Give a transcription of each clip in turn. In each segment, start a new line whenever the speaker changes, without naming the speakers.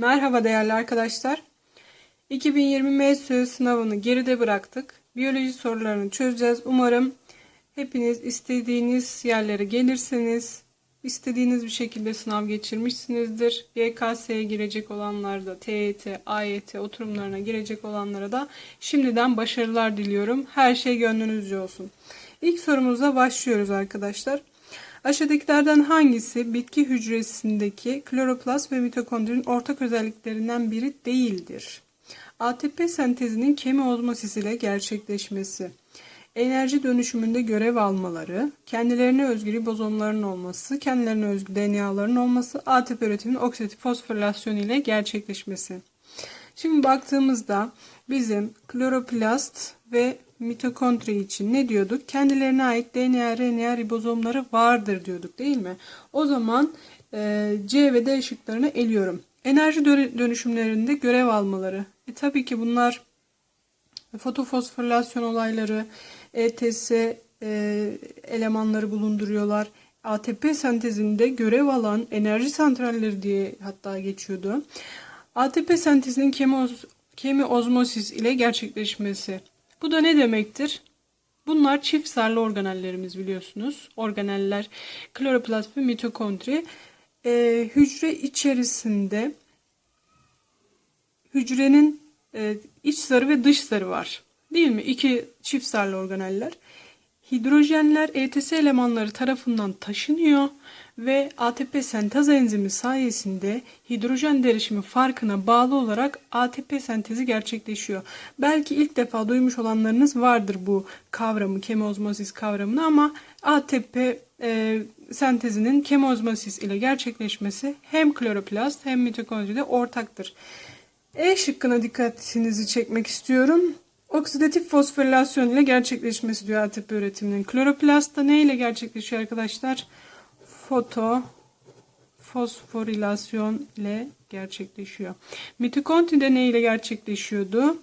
Merhaba değerli arkadaşlar. 2020 MSÜ sınavını geride bıraktık. Biyoloji sorularını çözeceğiz. Umarım hepiniz istediğiniz yerlere gelirseniz, istediğiniz bir şekilde sınav geçirmişsinizdir. YKS'ye girecek olanlar da, TYT, AYT oturumlarına girecek olanlara da şimdiden başarılar diliyorum. Her şey gönlünüzce olsun. İlk sorumuzla başlıyoruz arkadaşlar. Aşağıdakilerden hangisi bitki hücresindeki kloroplast ve mitokondrinin ortak özelliklerinden biri değildir? ATP sentezinin kemiozmosis ile gerçekleşmesi, enerji dönüşümünde görev almaları, kendilerine özgü ribozomların olması, kendilerine özgü DNA'ların olması, ATP üretiminin oksidatif fosforilasyonu ile gerçekleşmesi. Şimdi baktığımızda bizim kloroplast ve mitokondri için ne diyorduk? Kendilerine ait DNA, RNA ribozomları vardır diyorduk değil mi? O zaman e, C ve D şıklarını eliyorum. Enerji dö- dönüşümlerinde görev almaları. E, tabii ki bunlar fotofosforilasyon olayları, ETS e, elemanları bulunduruyorlar. ATP sentezinde görev alan enerji santralleri diye hatta geçiyordu. ATP sentezinin kemioz, kemiozmosis ile gerçekleşmesi. Bu da ne demektir? Bunlar çift zarlı organellerimiz biliyorsunuz. Organeller kloroplast ve mitokondri. Ee, hücre içerisinde hücrenin e, iç zarı ve dış zarı var. Değil mi? İki çift zarlı organeller. Hidrojenler ETS elemanları tarafından taşınıyor ve ATP sentez enzimi sayesinde hidrojen derişimi farkına bağlı olarak ATP sentezi gerçekleşiyor. Belki ilk defa duymuş olanlarınız vardır bu kavramı, kemozmosis kavramını ama ATP e, sentezinin kemozmosis ile gerçekleşmesi hem kloroplast hem mitokondride ortaktır. E şıkkına dikkatinizi çekmek istiyorum. Oksidatif fosforilasyon ile gerçekleşmesi diyor ATP üretiminin. Kloroplastta ne ile gerçekleşiyor arkadaşlar? Foto fosforilasyon ile gerçekleşiyor. Mitokondride ne ile gerçekleşiyordu?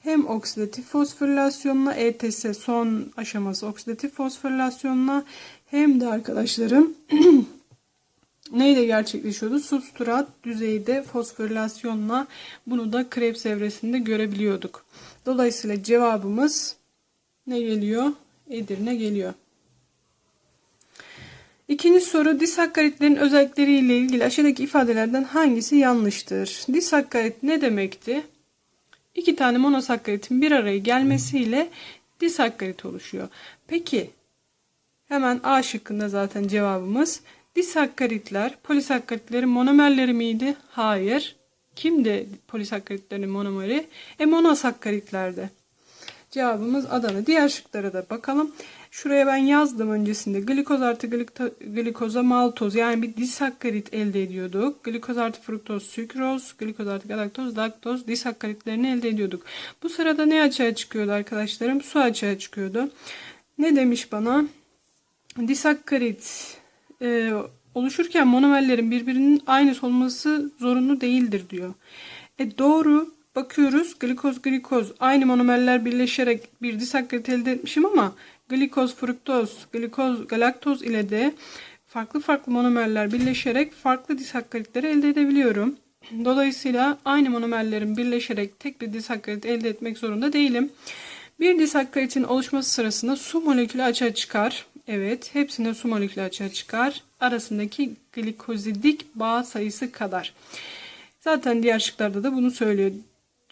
Hem oksidatif fosforilasyonla ETS son aşaması oksidatif fosforilasyonla hem de arkadaşlarım neyle gerçekleşiyordu? Substrat düzeyde fosforilasyonla bunu da Krebs evresinde görebiliyorduk. Dolayısıyla cevabımız ne geliyor? Edirne geliyor. İkinci soru disakkaritlerin özellikleriyle ilgili aşağıdaki ifadelerden hangisi yanlıştır? Disakkarit ne demekti? İki tane monosakkaritin bir araya gelmesiyle disakkarit oluşuyor. Peki hemen A şıkkında zaten cevabımız disakkaritler polisakkaritlerin monomerleri miydi? Hayır. Kimdi polisakkaritlerin monomeri? E monosakkaritlerdi. Cevabımız Adana. Diğer şıklara da bakalım. Şuraya ben yazdım öncesinde. Glikoz artı glikoza maltoz yani bir disakkarit elde ediyorduk. Glikoz artı fruktoz sükroz, glikoz artı galaktoz, laktoz disakkaritlerini elde ediyorduk. Bu sırada ne açığa çıkıyordu arkadaşlarım? Su açığa çıkıyordu. Ne demiş bana? Disakkarit e, oluşurken monomerlerin birbirinin aynı olması zorunlu değildir diyor. E doğru bakıyoruz glikoz glikoz aynı monomerler birleşerek bir disakkarit elde etmişim ama glikoz fruktoz glikoz galaktoz ile de farklı farklı monomerler birleşerek farklı disakkaritleri elde edebiliyorum. Dolayısıyla aynı monomerlerin birleşerek tek bir disakkarit elde etmek zorunda değilim. Bir disakkaritin oluşması sırasında su molekülü açığa çıkar. Evet, hepsinde su molekülü açığa çıkar. Arasındaki glikozidik bağ sayısı kadar. Zaten diğer şıklarda da bunu söylüyor.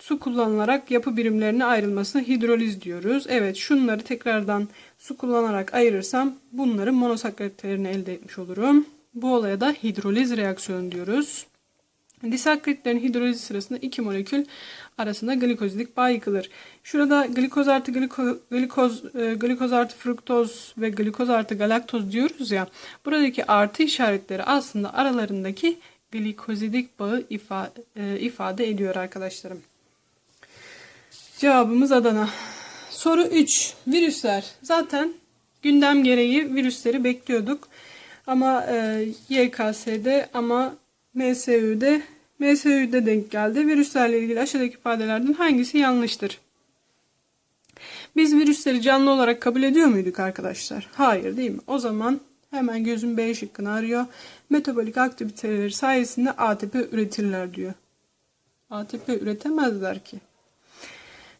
Su kullanılarak yapı birimlerine ayrılmasına hidroliz diyoruz. Evet, şunları tekrardan su kullanarak ayırırsam bunların monosakkaritlerini elde etmiş olurum. Bu olaya da hidroliz reaksiyonu diyoruz. Disakkaritlerin hidrolizi sırasında iki molekül arasında glikozidik bağ yıkılır. Şurada glikoz artı gliko, glikoz, e, glikoz artı fruktoz ve glikoz artı galaktoz diyoruz ya. Buradaki artı işaretleri aslında aralarındaki glikozidik bağı ifade, e, ifade ediyor arkadaşlarım. Cevabımız Adana. Soru 3. Virüsler. Zaten gündem gereği virüsleri bekliyorduk. Ama e, YKS'de ama MSÜ'de MSÜ'de denk geldi. Virüslerle ilgili aşağıdaki ifadelerden hangisi yanlıştır? Biz virüsleri canlı olarak kabul ediyor muyduk arkadaşlar? Hayır değil mi? O zaman hemen gözüm B şıkkını arıyor. Metabolik aktiviteleri sayesinde ATP üretirler diyor. ATP üretemezler ki.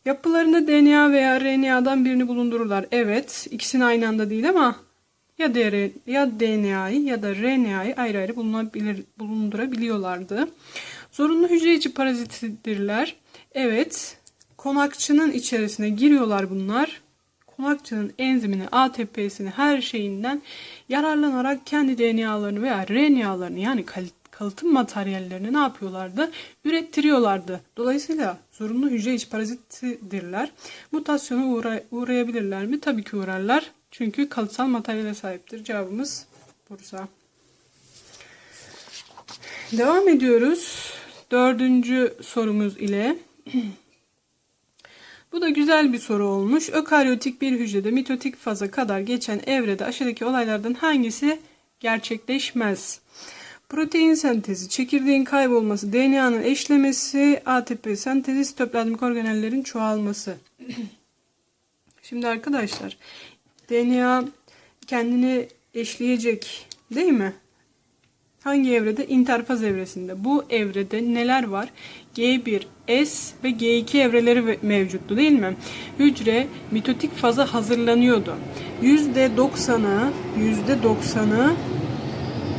Yapılarında DNA veya RNA'dan birini bulundururlar. Evet, ikisini aynı anda değil ama ya DNA'yı ya da RNA'yı ayrı ayrı bulunabilir, bulundurabiliyorlardı. Zorunlu hücre içi parazittirler. Evet, konakçının içerisine giriyorlar bunlar. Konakçının enzimini, ATP'sini, her şeyinden yararlanarak kendi DNA'larını veya RNA'larını yani kalıtım materyallerini ne yapıyorlardı? Ürettiriyorlardı. Dolayısıyla zorunlu hücre içi parazittirler. Mutasyona uğra- uğrayabilirler mi? Tabii ki uğrarlar. Çünkü kalıtsal materyale sahiptir. Cevabımız Bursa. Devam ediyoruz. Dördüncü sorumuz ile. Bu da güzel bir soru olmuş. Ökaryotik bir hücrede mitotik faza kadar geçen evrede aşağıdaki olaylardan hangisi gerçekleşmez? Protein sentezi, çekirdeğin kaybolması, DNA'nın eşlemesi, ATP sentezi, sitoplazmik organellerin çoğalması. Şimdi arkadaşlar DNA kendini eşleyecek değil mi? Hangi evrede? İnterfaz evresinde. Bu evrede neler var? G1, S ve G2 evreleri mevcuttu değil mi? Hücre mitotik faza hazırlanıyordu. %90'ı %90'ı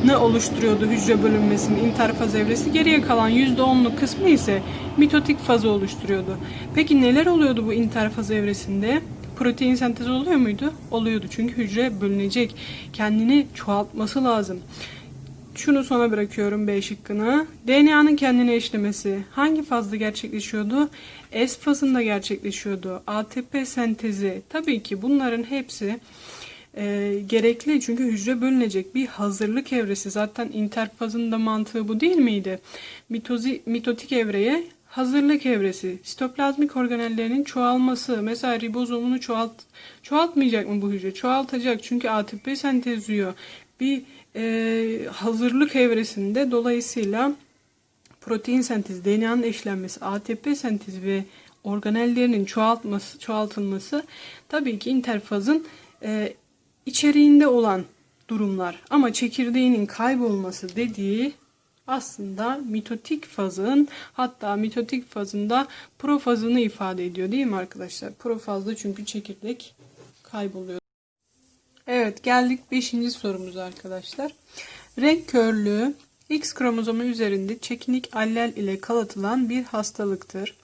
ne oluşturuyordu hücre bölünmesinin interfaz evresi? Geriye kalan %10'luk kısmı ise mitotik fazı oluşturuyordu. Peki neler oluyordu bu interfaz evresinde? Protein sentezi oluyor muydu? Oluyordu çünkü hücre bölünecek. Kendini çoğaltması lazım. Şunu sona bırakıyorum B şıkkını. DNA'nın kendini eşlemesi hangi fazda gerçekleşiyordu? S fazında gerçekleşiyordu. ATP sentezi tabii ki bunların hepsi e, gerekli çünkü hücre bölünecek bir hazırlık evresi. Zaten interfazın da mantığı bu değil miydi? Mitozi, mitotik evreye hazırlık evresi. Sitoplazmik organellerinin çoğalması. Mesela ribozomunu çoğalt, çoğaltmayacak mı bu hücre? Çoğaltacak çünkü ATP sentezliyor. Bir e, hazırlık evresinde dolayısıyla protein sentezi, DNA'nın eşlenmesi, ATP sentezi ve organellerinin çoğaltması, çoğaltılması tabii ki interfazın e, içeriğinde olan durumlar. Ama çekirdeğinin kaybolması dediği aslında mitotik fazın hatta mitotik fazında profazını ifade ediyor değil mi arkadaşlar? Profazda çünkü çekirdek kayboluyor. Evet geldik 5. sorumuza arkadaşlar. Renk körlüğü X kromozomu üzerinde çekinik allel ile kalatılan bir hastalıktır.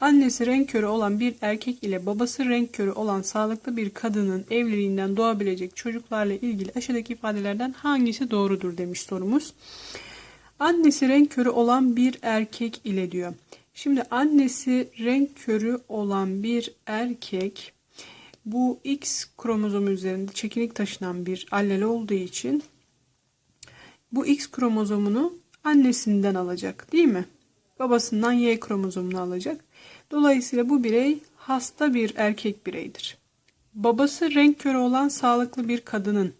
Annesi renk körü olan bir erkek ile babası renk körü olan sağlıklı bir kadının evliliğinden doğabilecek çocuklarla ilgili aşağıdaki ifadelerden hangisi doğrudur demiş sorumuz. Annesi renk körü olan bir erkek ile diyor. Şimdi annesi renk körü olan bir erkek bu X kromozomu üzerinde çekinik taşınan bir allel olduğu için bu X kromozomunu annesinden alacak değil mi? Babasından Y kromozomunu alacak. Dolayısıyla bu birey hasta bir erkek bireydir. Babası renk körü olan sağlıklı bir kadının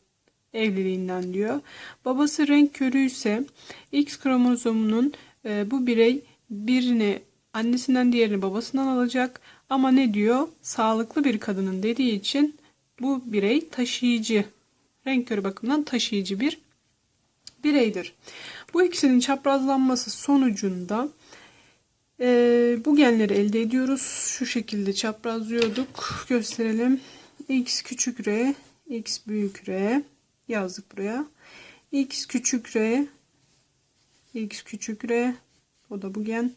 evliliğinden diyor. Babası renk körü ise X kromozomunun e, bu birey birini annesinden diğerini babasından alacak. Ama ne diyor? Sağlıklı bir kadının dediği için bu birey taşıyıcı, renk körü bakımından taşıyıcı bir bireydir. Bu ikisinin çaprazlanması sonucunda e, bu genleri elde ediyoruz. Şu şekilde çaprazlıyorduk. Gösterelim. X küçük r, X büyük r yazdık buraya. X küçük r, X küçük r, o da bu gen.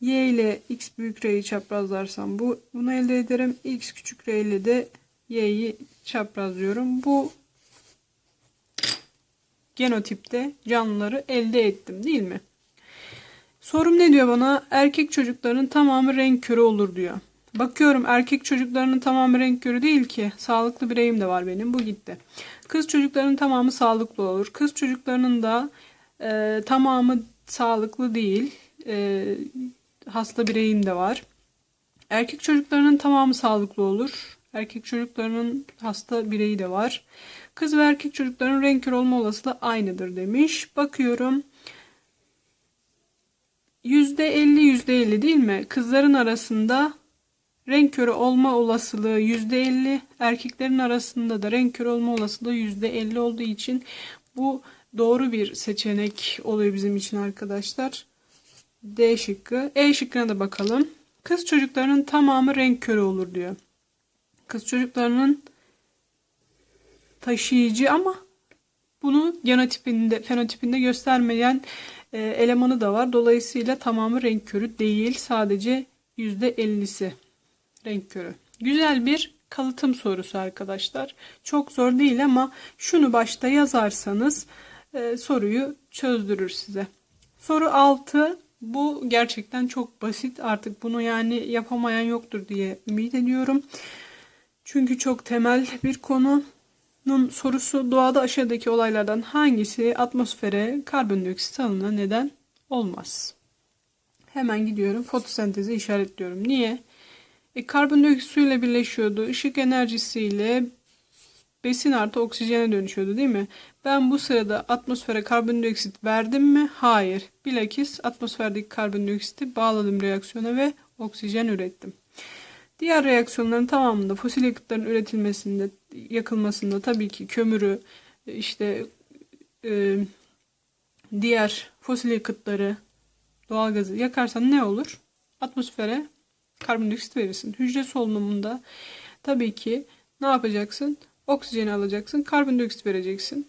Y ile X büyük R'yi çaprazlarsam bu bunu elde ederim. X küçük R ile de Y'yi çaprazlıyorum. Bu genotipte canlıları elde ettim değil mi? Sorum ne diyor bana? Erkek çocukların tamamı renk körü olur diyor. Bakıyorum erkek çocuklarının tamamı renk körü değil ki. Sağlıklı bireyim de var benim. Bu gitti. Kız çocuklarının tamamı sağlıklı olur. Kız çocuklarının da e, tamamı sağlıklı değil. E, hasta bireyim de var. Erkek çocuklarının tamamı sağlıklı olur. Erkek çocuklarının hasta bireyi de var. Kız ve erkek çocukların renk körü olma olasılığı aynıdır demiş. Bakıyorum. %50 %50 değil mi? Kızların arasında renk körü olma olasılığı %50, erkeklerin arasında da renk körü olma olasılığı %50 olduğu için bu doğru bir seçenek oluyor bizim için arkadaşlar. D şıkkı. E şıkkına da bakalım. Kız çocuklarının tamamı renk körü olur diyor. Kız çocuklarının taşıyıcı ama bunu genotipinde, fenotipinde göstermeyen e, elemanı da var. Dolayısıyla tamamı renk körü değil. Sadece %50'si renk körü. Güzel bir kalıtım sorusu arkadaşlar. Çok zor değil ama şunu başta yazarsanız e, soruyu çözdürür size. Soru 6. Bu gerçekten çok basit. Artık bunu yani yapamayan yoktur diye ümit ediyorum. Çünkü çok temel bir konunun sorusu doğada aşağıdaki olaylardan hangisi atmosfere karbondioksit salınına neden olmaz? Hemen gidiyorum fotosenteze işaretliyorum. Niye? E, karbondioksit suyla birleşiyordu. Işık enerjisiyle besin artı oksijene dönüşüyordu değil mi? Ben bu sırada atmosfere karbondioksit verdim mi? Hayır. Bilakis atmosferdeki karbondioksiti bağladım reaksiyona ve oksijen ürettim. Diğer reaksiyonların tamamında fosil yakıtların üretilmesinde, yakılmasında tabii ki kömürü, işte e, diğer fosil yakıtları, doğalgazı yakarsan ne olur? Atmosfere karbondioksit verirsin. Hücre solunumunda tabii ki ne yapacaksın? Oksijeni alacaksın, karbondioksit vereceksin.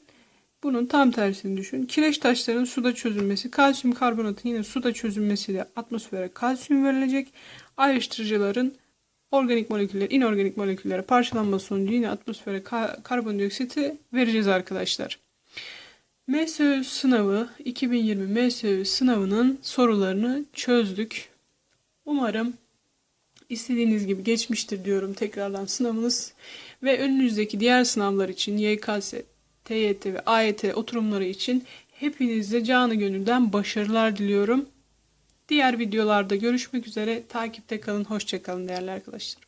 Bunun tam tersini düşün. Kireç taşlarının suda çözülmesi, kalsiyum karbonatın yine suda çözülmesiyle atmosfere kalsiyum verilecek. Ayrıştırıcıların organik moleküller, inorganik moleküllere parçalanması sonucu yine atmosfere ka- karbondioksiti vereceğiz arkadaşlar. MSÖ sınavı 2020 MSÖ sınavının sorularını çözdük. Umarım istediğiniz gibi geçmiştir diyorum tekrardan sınavınız ve önünüzdeki diğer sınavlar için YKS, TYT ve AYT oturumları için hepinize canı gönülden başarılar diliyorum. Diğer videolarda görüşmek üzere. Takipte kalın. Hoşçakalın değerli arkadaşlar.